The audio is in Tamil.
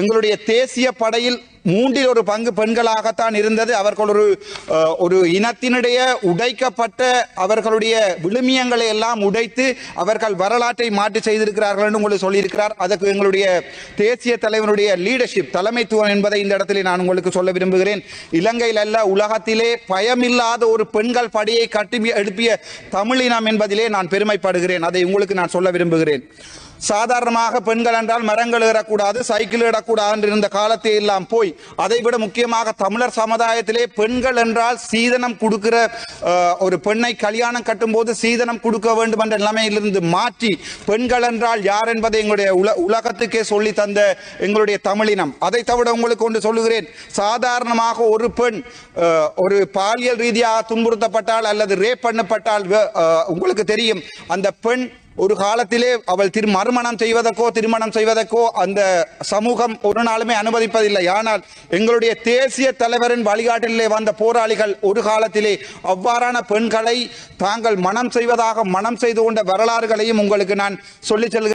எங்களுடைய தேசிய படையில் மூன்றில் ஒரு பங்கு பெண்களாகத்தான் இருந்தது. அவர்கள் ஒரு ஒரு இனத்தினுடைய உடைக்கப்பட்ட அவர்களுடைய விழுமியங்களை எல்லாம் உடைத்து அவர்கள் வரலாற்றை மாற்றி செய்திருக்கிறார்கள் என்று உங்களுக்கு சொல்லியிருக்கிறார். அதற்கு எங்களுடைய தேசிய தலைவனுடைய லீடர்ஷிப் தலைமைத்துவம் என்பதை இந்த இடத்திலே நான் உங்களுக்கு சொல்ல விரும்புகிறேன். இலங்கையில் அல்ல உலகத்திலே பயமில்லாத ஒரு பெண்கள் படையை கட்டி எழுப்பிய தமிழினம் என்பதிலே நான் பெருமைப்படுகிறேன். அதை உங்களுக்கு நான் சொல்ல விரும்புகிறேன். சாதாரணமாக பெண்கள் என்றால் மரங்கள் ஏறக்கூடாது சைக்கிள் ஏறக்கூடாது என்று இருந்த காலத்தை எல்லாம் போய் அதை விட முக்கியமாக தமிழர் சமுதாயத்திலே பெண்கள் என்றால் சீதனம் கொடுக்கிற ஒரு பெண்ணை கல்யாணம் கட்டும்போது சீதனம் கொடுக்க வேண்டும் என்ற நிலைமையிலிருந்து மாற்றி பெண்கள் என்றால் யார் என்பதை எங்களுடைய உல உலகத்துக்கே சொல்லி தந்த எங்களுடைய தமிழினம். அதை தவிர உங்களுக்கு ஒன்று சொல்லுகிறேன் சாதாரணமாக ஒரு பெண் ஒரு பாலியல் ரீதியாக துன்புறுத்தப்பட்டால் அல்லது ரேப் பண்ணப்பட்டால் உங்களுக்கு தெரியும் அந்த பெண் ஒரு காலத்திலே அவள் திரு மறுமணம் செய்வதற்கோ திருமணம் செய்வதற்கோ அந்த சமூகம் ஒரு நாளுமே அனுமதிப்பதில்லை. ஆனால் எங்களுடைய தேசிய தலைவரின் வழிகாட்டிலே வந்த போராளிகள் ஒரு காலத்திலே அவ்வாறான பெண்களை தாங்கள் மனம் செய்வதாக மனம் செய்து கொண்ட வரலாறுகளையும் உங்களுக்கு நான் சொல்லிச் செல்கிறேன்.